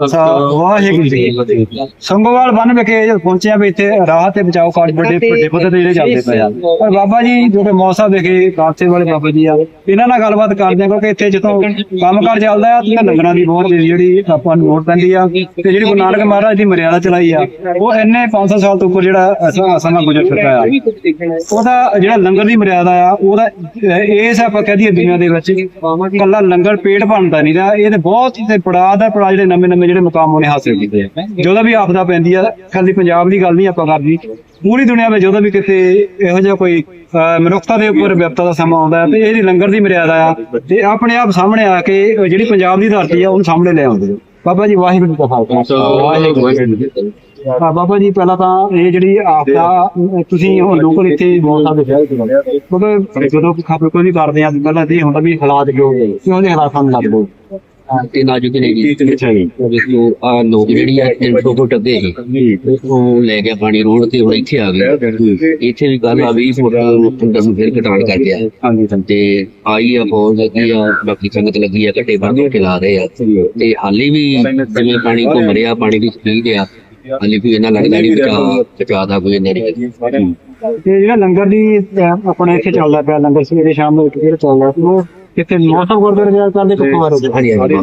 ਵਾਹਿਗੁਰੂ ਜੀ ਸੰਗੋਵਾਲ ਬੰਨ ਵਿਖੇ ਜਦੋਂ ਪਹੁੰਚਿਆ ਵੀ ਇੱਥੇ ਰਾਹਤ ਤੇ ਬਚਾਓ ਕਾਰਜ ਵੱਡੇ ਵੱਡੇ ਪੱਧਰ ਤੇ ਜਿਹੜੇ ਚੱਲਦੇ ਪਏ ਆ। ਪਰ ਬਾਬਾ ਜੀ ਜੋ ਕਿ ਮੌਸਾ ਵਿਖੇ ਕਾਸੇ ਵਾਲੇ ਬਾਬਾ ਜੀ ਆ ਇਹਨਾਂ ਨਾਲ ਗੱਲਬਾਤ ਕਰਦੇ ਆ ਕਿਉਂਕਿ ਇੱਥੇ ਜਦੋਂ ਕੰਮਕਾਰ ਚੱਲਦਾ ਆ ਤੇ ਲੰਗਰਾਂ ਦੀ ਬਹੁਤ ਜਿਹੜੀ ਆਪਾਂ ਨੂੰ ਲੋੜ ਪੈਂਦੀ ਆ। ਤੇ ਜਿਹੜੀ ਗੁਰੂ ਨਾਨਕ ਮਹਾਰਾਜ ਦੀ ਮਰਿਆਦਾ ਚਲਾਈ ਆ ਉਹ ਇੰਨੇ 500 ਸਾਲ ਤੋਂ ਉੱਪਰ ਜਿਹੜਾ ਅਸਾਂ ਸਮਾਂ ਗੁਜ਼ਰ ਚੁੱਕਾ ਆ। ਉਹਦਾ ਜਿਹੜਾ ਲੰਗਰ ਦੀ ਮਰਿਆਦਾ ਆ ਉਹਦਾ ਇਸ ਆਪਾਂ ਕਹਿ ਦਈਏ ਦੁਨੀਆ ਦੇ ਵਿੱਚ ਕੱਲਾ ਲੰਗਰ ਪੇਟ ਭਰਦਾ ਨਹੀਂ ਦਾ ਇਹ ਤੇ ਬਹੁਤ ਤੇ ਪੜਾਅ ਦਾ ਪੜਾਅ ਜਿਹੜੇ ਨਵੇਂ ਨਵੇਂ ਜਿਹੜੇ ਮੁਕਾਮ ਉਹਨੇ ਹਾਸਿਲ ਕੀਤੇ ਆ। ਜਦੋਂ ਵੀ ਆਪਦਾ ਪੈਂਦੀ ਆ ਖਾਲੀ ਪੰਜਾਬ ਦੀ ਗੱਲ ਨਹੀਂ ਆਪਾਂ ਕਰਦੀ ਪੂਰੀ ਦੁਨੀਆ ਵਿੱਚ ਜਦੋਂ ਵੀ ਕਿਤੇ ਇਹੋ ਜਿਹਾ ਕੋਈ ਮਨੁੱਖਤਾ ਦੇ ਉੱਪਰ ਵਿਪਤਾ ਦਾ ਸਮਾਂ ਆਉਂਦਾ ਤੇ ਇਹਦੀ ਲੰਗਰ ਦੀ ਮਰਿਆਦਾ ਆ ਤੇ ਆਪਣੇ ਆਪ ਸਾਹਮਣੇ ਆ ਕੇ ਜਿਹੜੀ ਪੰਜਾਬ ਦੀ ਧਰਤੀ ਆ ਉਹਨੂੰ ਸਾਹਮਣੇ ਲੈ ਆਉਂਦੇ। ਬਾਬਾ ਜੀ ਵਾਹਿਗੁਰੂ ਜੀ ਕਾ ਖਾਲਸਾ। ਵਾਹਿਗੁਰੂ ਜੀ ਬਾਬਾ ਜੀ ਪਹਿਲਾਂ ਤਾਂ ਇਹ ਜਿਹੜੀ ਆਪਦਾ ਤੁਸੀਂ ਹੁਣ ਲੋਕਲ ਇੱਥੇ ਬਹੁਤ ਸਾਰੇ ਵਿਆਹ ਕਿਉਂਕਿ ਜਦੋਂ ਖਬਰ ਕੋਈ ਵੀ ਕਰਦੇ ਆ ਪਹਿਲਾਂ ਇਹ ਹੁੰਦਾ ਵੀ ਹਾਲਾਤ ਜੋ ਕਿਉਂ ਦੇ ਹਾਲਾਤਾਂ ਨੂੰ ਲੱਗਦੇ ਤੇ ਨਾਜ਼ੁਕ ਜੀ ਅੱਛਾ ਜੀ ਦੇਖੋ ਆ ਲੋਕ ਜਿਹੜੀ ਆ 300 ਫੁੱਟ ਅੱਗੇ ਸੀ ਉਹ ਲੈ ਗਿਆ ਪਾਣੀ ਰੋਡ ਤੇ ਹੁਣ ਇੱਥੇ ਆ ਗਏ। ਇੱਥੇ ਵੀ ਗੱਲ ਆ 20 ਫੁੱਟ ਅੰਦਰ ਨੂੰ ਫਿਰ ਘਟਾਣ ਕਰ ਗਿਆ। ਹਾਂਜੀ ਤੇ ਆਈ ਆ ਫੌਜ ਲੱਗੀ ਆ ਬਾਕੀ ਸੰਗਤ ਲੱਗੀ ਆ ਘੱਟੇ ਬੰਦ ਕੇ ਲਾ ਰਹੇ ਆ। ਤੇ ਹਾਲੇ ਵੀ ਜਿਵੇਂ ਪਾਣੀ ਘੁੰਮ ਰਿਹਾ ਪਾਣੀ ਦੀ ਸਪੀਡ ਆ ਹਾਲੇ ਵੀ ਇਹਨਾਂ ਲੱਗਦਾ ਨਹੀਂ ਬਚਾ ਬਚਾ ਦਾ ਕੋਈ ਨਹੀਂ ਤੇ ਜਿਹੜਾ ਲੰਗਰ ਦੀ ਆਪਣਾ ਇੱਥੇ ਚੱਲਦਾ ਪਿਆ ਲੰਗਰ ਸਵੇਰੇ ਸ਼ਾਮ ਨੂੰ ਇੱਕ ਜਿਹੜਾ ਚੱਲਦਾ ਉਹ ਕਿਤੇ ਮੌਸਮ ਗੁਰਦੁਆਰੇ ਜਾ ਕਰਦੇ ਹਾਂਜੀ ਹਾਂਜੀ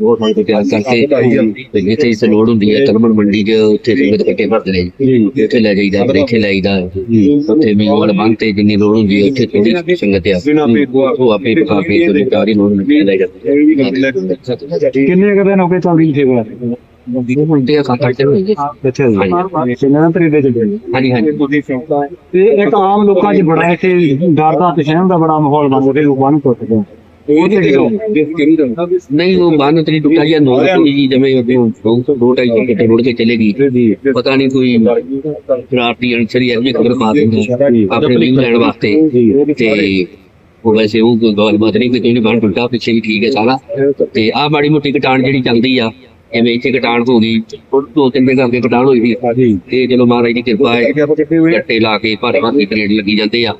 ਬਹੁਤ ਸਾਰੇ ਤਿਆਰ ਕਰਕੇ ਤੇ ਜਿੱਥੇ ਇਸ ਲੋੜ ਹੁੰਦੀ ਹੈ ਤਰਮਨ ਮੰਡੀ 'ਚ ਉੱਥੇ ਸੰਗਤ ਇਕੱਠੇ ਭਰਦੇ ਨੇ। ਜੀ। ਉੱਥੇ ਲੈ ਜਾਈਦਾ ਫਿਰ ਇੱਥੇ ਉੱਥੇ ਵੀ ਵਾਲ ਬੰਨ ਤੇ ਜਿੰਨੀ ਲੋੜ ਹੁੰਦੀ ਹੈ ਉੱਥੇ ਥੋੜੀ ਸੰਗਤ ਆ। ਉਹ ਆਪੇ ਪਕਾ ਕੇ ਤੇ ਚਾਰੀ ਲੋੜ ਹੁੰਦੀ ਹੈ। ਲੈ ਜਾਂਦੇ ਕਿੰਨੇ ਕੁ ਦਿਨ ਹੋ ਗਏ ਚੱਲਦੀ ਸੇਵਾ ਹੁੰਦੇ ਆ ਸੱਤ ਅੱਠ ਦਿਨ ਅੱਛਾ ਜੀ। ਕਿੰਨੇ ਦਿਨ ਤਰੀਕੇ ਚ ਗਏ? ਹਾਂਜੀ ਹਾਂਜੀ। ਤੇ ਇੱਕ ਆਮ ਲੋਕਾਂ 'ਚ ਬੜਾ ਇੱਥੇ ਡਰ ਦਾ ਤੇ ਸਹਿਮ ਦਾ ਬੜਾ ਮਾਹੌਲ ਬਣ ਗਿਆ ਲੋਕਾਂ ਨੂੰ ਟੁੱਟਦੇ ਉਹ ਉਹ ਉਹ ਉਹ ਵੈਸੇ ਉਹ ਗੱਲਬਾਤ ਨਹੀਂ ਕਿ ਕੋਈ ਬੰਨ ਟੁੱਟਾ ਪਿੱਛੇ ਵੀ ਠੀਕ ਹੈ ਸਾਰਾ। ਤੇ ਆਹ ਮਾੜੀ ਮੋਟੀ ਕਟਾਣ ਜਿਹੜੀ ਚੱਲਦੀ ਆ ਐਵੇਂ ਇੱਥੇ ਕਟਾਣ ਹੋ ਗਈ ਉਹ ਦੋ ਤਿੰਨ ਦਿਨ ਕਰਕੇ ਕਟਾਣ ਹੋਈ ਸੀ ਤੇ ਚਲੋ ਮਹਾਰਾਜ ਦੀ ਕਿਰਪਾ ਹੈ ਗੱਟੇ ਲਾ ਕੇ ਭਾਰੇ ਭਾਰੇ ਗ੍ਰੇਡ ਲੱਗੀ ਜਾਂਦੇ ਆ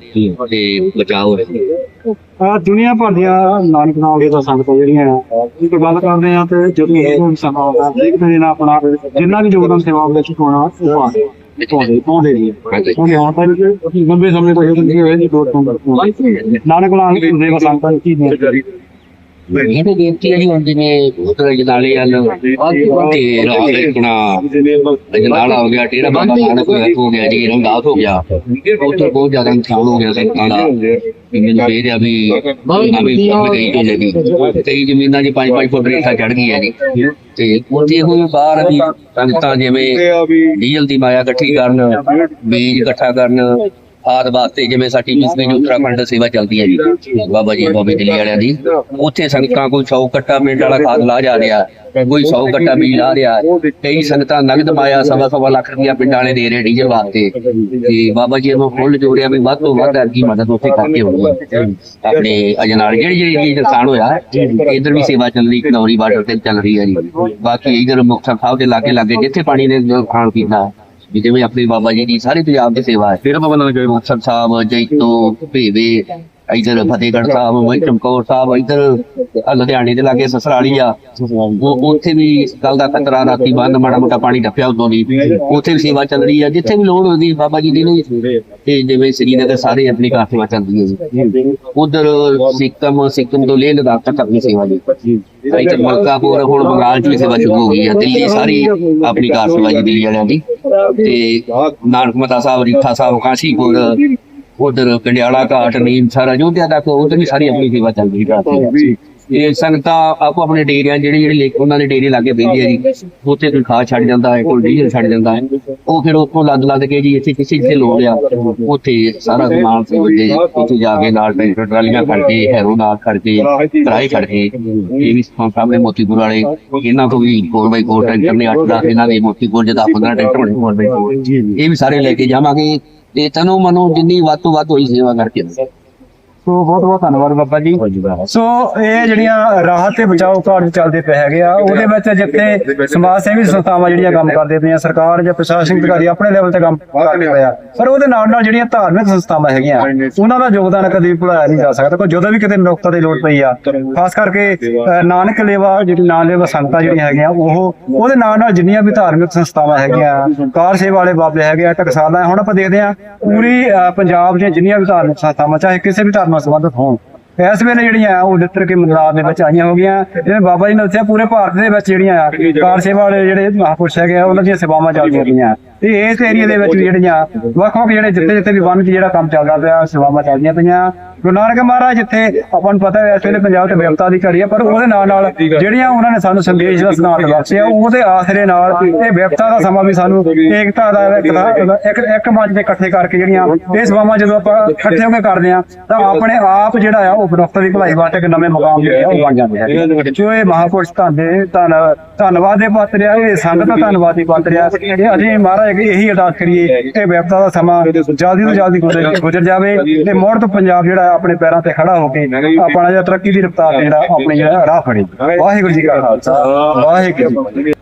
ਤੇ ਬਚਾਅ ਹੋ। ਰਿਹਾ ਆ ਦੁਨੀਆ ਭਰ ਦੀਆਂ ਨਾਨਕ ਨਾਮ ਦੇ ਸੰਗਤਾਂ ਜਿਹੜੀਆਂ ਆ ਇਹ ਗੱਲ ਕਰਦੇ ਆ ਤੇ ਜਦੋਂ ਇਹ ਸਮਾਂ ਆਉਂਦਾ ਦੇਖਦੇ ਨੇ ਨਾ ਆਪਣਾ ਜਿੰਨਾ ਵੀ ਯੋਗਦਾਨ ਸੇਵਾ ਵਿੱਚ ਪਾਉਣਾ ਉਹ ਪਾਉਂਦੇ ਪਾਉਂਦੇ ਪਾਉਂਦੇ ਜੀ। ਕਿਉਂਕਿ ਹੁਣ ਤੱਕ ਲੰਬੇ ਸਮੇਂ ਤੋਂ ਇਹ ਹੋਏ ਜੀ ਦੋ ਤੋਂ। ਨਾਨਕ ਨਾਮ ਦੀ ਸੰਗਤਾਂ ਦੀ ਕੀ ਨੇ ਇਹ ਤਾਂ ਬੇਨਤੀ ਹੈ ਜੀ ਹੁਣ ਜਿਵੇਂ ਉਧਰ ਜਨਾਲੇ ਹਨ ਤੇ ਰਾਤ ਦੇਖਣਾ ਜਨਾਲਾ ਹੋ ਗਿਆ ਟੇਰਾ ਬਾਬਾ ਨਾਨਕ ਹੋ ਗਿਆ ਜੀ ਰੰਗਾਤ ਹੋ ਗਿਆ ਉੱਥੇ ਬਹੁਤ ਜ਼ਿਆਦਾ ਨੁਕਸਾਨ ਹੋ ਗਿਆ ਸੰਗਤਾਂ ਦਾ। ਵੀ ਮੈਨੂੰ ਇਹ ਰਿਹਾ ਵੀ ਆ ਵੀ ਫੁੱਲ ਗਈ ਤੋਂ ਲੱਗੀ ਕਈ ਜ਼ਮੀਨਾਂ 'ਚ 5-5 ਫੁੱਟ ਰੇਖਾ ਚੜ ਗਈ ਹੈ ਜੀ। ਤੇ ਉੱਥੇ ਹੁਣ ਬਾਹਰ ਵੀ ਜਿਵੇਂ ਡੀਜ਼ਲ ਦੀ ਮਾਇਆ ਇਕੱਠੀ ਕਰਨ ਬੀਜ ਇਕੱਠਾ ਕਰਨ ਖਾਦ ਵਾਸਤੇ ਜਿਵੇਂ ਸਾਡੀ ਪਿਛਲੇ ਉੱਤਰਾਖੰਡ ਸੇਵਾ ਚੱਲਦੀ ਹੈ ਜੀ। ਬਾਬਾ ਜੀ, ਬਾਬੇ ਦਿੱਲੀ ਵਾਲਿਆਂ ਦੀ। ਉੱਥੇ ਸੰਗਤਾਂ ਕੋਈ 100 ਕੱਟਾ ਮਿੰਟ ਵਾਲਾ ਖਾਦ ਲਾ ਜਾ ਰਿਹਾ, ਕੋਈ 100 ਕੱਟਾ ਬੀਜ ਲਾ ਰਿਹਾ, ਕਈ ਸੰਗਤਾਂ ਨਗਦ ਮਾਇਆ ਸਵਾ ਸਵਾ ਲੱਖ ਰੁਪਇਆ ਪਿੰਡਾਂ ਵਾਲੇ ਦੇ ਰਹੇ ਡੀਜ਼ਲ ਵਾਸਤੇ। ਤੇ ਬਾਬਾ ਜੀ ਨੂੰ ਫੁੱਲ ਜੋੜਿਆ ਵੀ ਵੱਧ ਤੋਂ ਵੱਧ ਅੱਗੀ ਮਦਦ ਉੱਥੇ ਕਰਕੇ ਹੋਣੀ ਹੈ। ਆਪਣੇ ਅਜਨਾਲ, ਜਿਹੜੀ ਜਿਹੜੀ ਚੀਜ਼ ਨੁਕਸਾਨ ਹੋਇਆ, ਇਧਰ ਵੀ ਸੇਵਾ ਚੱਲ ਰਹੀ, ਕਨੌਰੀ ਬਾਰਡਰ ਤੇ ਚੱਲ ਰਹੀ ਹੈ ਜੀ। ਬਾਕੀ ਇਧਰ ਮੁਕਤਸਰ ਸਾਹਿਬ ਦੇ ਲਾਗੇ ਲਾਗੇ ਜਿੱਥੇ ਪਾਣੀ ਨੇ ਖਾਣ ਪੀਣਾ ਜਿਵੇਂ ਆਪਣੇ ਬਾਬਾ ਜੀ ਦੀ ਸਾਰੇ ਪੰਜਾਬ ਦੀ ਸੇਵਾ ਹੈ। ਫਿਰ ਬਾਬਾ ਨਾਨਕ ਮੁਕਤਸਰ ਸਾਹਿਬ, ਜੈਤੋ, ਭੇਵੇ ਇਧਰ ਫਤਿਹਗੜ੍ਹ ਸਾਹਿਬ ਚਮਕੌਰ ਸਾਹਿਬ ਇਧਰ ਲੁਧਿਆਣੇ ਦੇ ਲਾਗੇ ਸਸਰਾਲੀ ਆ। ਉਹ ਉੱਥੇ ਵੀ ਕੱਲ ਦਾ ਖਤਰਾ ਰਾਤੀ ਬੰਦ ਮਾੜਾ ਮੋਟਾ ਪਾਣੀ ਡੱਪਿਆ ਉਦੋਂ ਦੀ। ਉੱਥੇ ਵੀ ਸੇਵਾ ਚੱਲ ਰਹੀ ਆ ਜਿੱਥੇ ਵੀ ਲੋੜ ਹੁੰਦੀ ਬਾਬਾ ਜੀ ਦੀ ਤੇ ਜਿਵੇਂ ਸ੍ਰੀਨਗਰ ਸਾਰੇ ਆਪਣੀ ਸੇਵਾ ਚੱਲਦੀ ਹੈ ਜੀ। ਉਧਰ ਸਿੱਕਮ ਸਿੱਕਮ ਤੋਂ ਲੇਹ ਲਦਾਖ ਤੱਕ ਆਪਣੀ ਸੇਵਾ ਜੀ। ਇੱਧਰ ਮਲਕਾਪੁਰ ਹੁਣ ਬੰਗਾਲ ਚ ਵੀ ਸੇਵਾ ਸ਼ੁਰੂ ਹੋ ਗਈ ਹੈ ਦਿੱਲੀ ਸਾਰੀ ਆਪਣੀ ਕਾਰ ਸੇਵਾ ਜੀ ਦਿੱਲੀ ਵਾਲਿਆਂ ਦੀ। ਤੇ ਨਾਨਕ ਮਤਾ ਸਾਹਿਬ ਰੀਠਾ ਸਾਹਿਬ ਕਾਸ਼ੀਪੁਰ ਉਧਰ ਕੰਡਿਆਲਾ ਘਾਟ ਨੀਮ ਸਾਰਾ ਜੋਧਿਆ ਤੱਕ ਉਧਰ ਵੀ ਸਾਰੀ ਆਪਣੀ ਸੇਵਾ ਚੱਲ ਰਹੀ ਹੈ ਇਹ ਸੰਗਤਾਂ ਆਪੋ ਆਪਣੇ ਡੇਰਿਆਂ ਜਿਹੜੇ ਜਿਹੜੇ ਲੇਖ ਉਹਨਾਂ ਦੇ ਡੇਰੇ ਲਾਗੇ ਬੈਠੇ ਆ ਜੀ। ਉੱਥੇ ਕੋਈ ਖਾ ਛੱਡ ਜਾਂਦਾ ਹੈ ਕੋਈ ਡੀਜ਼ਲ ਛੱਡ ਜਾਂਦਾ ਹੈ। ਉਹ ਫਿਰ ਉੱਥੋਂ ਲੱਦ ਲੱਦ ਕੇ ਜੀ ਇੱਥੇ ਕਿਸੇ ਜਿੱਥੇ ਲੋੜ ਆ। ਉੱਥੇ ਸਾਰਾ ਸਮਾਨ ਸਮਝਦੇ ਉੱਥੇ ਜਾ ਕੇ ਨਾਲ ਟਰੈਕਟਰ ਟਰਾਲੀਆਂ ਖੜ ਕੇ ਹੈਰੋ ਨਾਲ ਖੜ ਕੇ ਕਿਰਾਏ ਖੜ ਕੇ। ਇਹ ਵੀ ਸਾਹਮਣੇ ਮੋਤੀਪੁਰ ਵਾਲੇ ਇਹਨਾਂ ਤੋਂ ਵੀ 4x4 ਟਰੈਕਟਰ ਨੇ 8 10 ਇਹਨਾਂ ਦੇ ਮੋਤੀਪੁਰ ਜਦਾ 15 ਟਰੈਕਟਰ ਬਣੇ 4x4 ਇਹ ਵੀ ਸਾਰੇ ਲੈ ਕੇ ਜਾਵਾਂਗੇ। ਤੇ ਤਨੋ ਮਨੋ ਜਿੰਨੀ ਵੱਧ ਤੋਂ ਵੱਧ ਹੋਈ ਸੇਵਾ ਕਰਕੇ ਸੋ ਬਹੁਤ ਬਹੁਤ ਧੰਨਵਾਦ ਬਾਬਾ ਜੀ। ਸੋ ਇਹ ਜਿਹੜੀਆਂ ਰਾਹਤ ਤੇ ਬਚਾਓ ਕਾਰਜ ਚੱਲਦੇ ਪਏ ਹੈਗੇ ਆ ਉਹਦੇ ਵਿੱਚ ਜਿੱਥੇ ਸਮਾਜ ਸੇਵੀ ਸੰਸਥਾਵਾਂ ਜਿਹੜੀਆਂ ਕੰਮ ਕਰਦੇ ਪਈਆਂ ਸਰਕਾਰ ਜਾਂ ਪ੍ਰਸ਼ਾਸਨਿਕ ਅਧਿਕਾਰੀ ਆਪਣੇ ਲੈਵਲ ਤੇ ਕੰਮ ਕਰਦੇ ਪਏ ਆ ਪਰ ਉਹਦੇ ਨਾਲ ਨਾਲ ਜਿਹੜੀਆਂ ਧਾਰਮਿਕ ਸੰਸਥਾਵਾਂ ਹੈਗੀਆਂ ਉਹਨਾਂ ਦਾ ਯੋਗਦਾਨ ਕਦੇ ਵੀ ਭੁਲਾਇਆ ਨਹੀਂ ਜਾ ਸਕਦਾ ਕੋਈ ਜਦੋਂ ਵੀ ਕਿਤੇ ਨੁਕਤਾ ਦੀ ਲੋੜ ਪਈ ਆ ਖਾਸ ਕਰਕੇ ਨਾਨਕ ਲੇਵਾ ਜਿਹੜੀ ਨਾਨਕ ਲੇਵਾ ਸੰਗਤਾਂ ਜਿਹੜੀਆਂ ਹੈਗੀਆਂ ਉਹ ਉਹਦੇ ਨਾਲ ਨਾਲ ਜਿੰਨੀਆਂ ਵੀ ਧਾਰਮਿਕ ਸੰਸਥਾਵਾਂ ਹੈਗੀਆਂ ਕਾਰ ਸੇਵਾ ਵਾਲੇ ਬਾਬੇ ਹੈਗੇ ਆ ਟਕਸਾਲਾ ਹੁਣ ਆਪਾਂ ਦੇਖਦੇ ਆ ਪੂਰੀ ਪੰਜਾਬ ਦੀਆਂ ਜਿੰਨੀਆਂ ਵੀ ਧਾਰਮਿਕ ਸੰਸਥਾਵਾਂ ਚਾਹੇ ਕਿਸੇ ਵੀ ਧਰਮ ਨਾਲ ਸੰਬੰਧਿਤ ਹੋਣ ਇਸ ਵੇਲੇ ਜਿਹੜੀਆਂ ਉਹ ਲਿੱਤਰ ਕੇ ਮੰਦਰਾਂ ਦੇ ਵਿੱਚ ਆਈਆਂ ਹੋ ਗਈਆਂ ਜਿਵੇਂ ਬਾਬਾ ਜੀ ਨੇ ਦੱਸਿਆ, ਪੂਰੇ ਭਾਰਤ ਦੇ ਵਿੱਚ ਜਿਹੜੀਆਂ ਕਾਰ ਸੇਵਾ ਵਾਲੇ ਜਿਹੜੇ ਮਹਾਂਪੁਰਸ਼ ਹੈਗੇ ਆ, ਉਹਨਾਂ ਦੀਆਂ ਸੇਵਾਵਾਂ ਚੱਲਦੀਆਂ ਪਈਆਂ ਤੇ ਇਸ ਏਰੀਆ ਦੇ ਵਿੱਚ ਵੀ ਜਿਹੜੀਆਂ ਵੱਖ ਵੱਖ ਜਿਹੜੇ ਜਿੱਥੇ ਜਿੱਥੇ ਵੀ ਵਨ ਜਿਹੜਾ ਕੰਮ ਚੱਲਦਾ ਪਿਆ, ਸੇਵਾਵਾਂ ਚੱਲਦੀਆਂ ਪਈਆਂ। ਗੁਰੂ ਨਾਨਕ ਮਹਾਰਾਜ, ਜਿੱਥੇ ਆਪਾਂ ਨੂੰ ਪਤਾ ਹੈ ਇਸ ਵੇਲੇ ਪੰਜਾਬ ਤੇ ਵਿਵਸਥਾ ਦੀ ਘੜੀ ਹੈ, ਪਰ ਉਹਦੇ ਨਾਲ ਨਾਲ ਜਿਹੜੀਆਂ ਉਹਨਾਂ ਨੇ ਸਾਨੂੰ ਸੰਦੇਸ਼ ਦਾ ਸਿਧਾਂਤ ਬਖਸ਼ਿਆ ਉਹਦੇ ਆਸਰੇ ਨਾਲ ਇਹ ਵਿਵਸਥਾ ਦਾ ਸਮਾਂ ਵੀ ਸਾਨੂੰ ਏਕਤਾ ਦਾ ਇੱਕ ਇੱਕ ਮੰਚ ਤੇ ਇਕੱਠੇ ਕਰਕੇ ਜਿਹੜੀਆਂ ਇਹ ਸੇਵਾਵਾਂ ਜਦੋਂ ਆਪਾਂ ਇਕੱਠੇ ਹੋ ਕੇ ਕਰਦੇ ਆ ਤਾਂ ਆਪਣੇ ਆਪ ਜਿਹੜਾ ਆ, ਉਹ ਵਿਵਸਥਾ ਦੀ ਭਲਾਈ ਵਾਸਤੇ ਇੱਕ ਨਵੇਂ ਮੁਕਾਮ ਜਿਹੜੇ ਉਹ ਬਣ ਜਾਂਦੇ ਹੈ। ਜੋ ਇਹ ਮਹਾਪੁਰਸ਼ ਧੰਦੇ ਧੰਨ ਧੰਨਵਾਦ ਦੇ ਪਾਤਰ ਆ, ਇਹ ਸੰਗਤ ਦਾ ਧੰਨਵਾਦ ਦੀ ਪਾਤਰ ਆ। ਅਸੀਂ ਮਹਾਰਾਜ ਇਹੀ ਅਰਦਾਸ ਕਰੀਏ, ਇਹ ਵਿਵਸਥਾ ਦਾ ਸਮਾਂ ਜਲਦੀ ਤੋਂ ਜਲਦੀ ਗੁਜ਼ਰ ਗੁਜ਼ਰ ਜਾਵੇ ਤੇ ਮੁੜ ਤੋਂ ਪੰਜਾਬ ਜਿਹੜਾ ਆਪਣੇ ਪੈਰਾਂ ਤੇ ਖੜਾ ਹੋ ਕੇ ਆਪਣਾ ਜਿਹੜਾ ਤਰੱਕੀ ਦੀ ਰਫ਼ਤਾਰ ਤੇ ਜਿਹੜਾ ਆਪਣੇ ਜਿਹੜਾ ਰਾਹ ਫੜੇ। ਵਾਹਿਗੁਰੂ ਜੀ ਕਾ ਖਾਲਸਾ। ਵਾਹਿਗੁਰੂ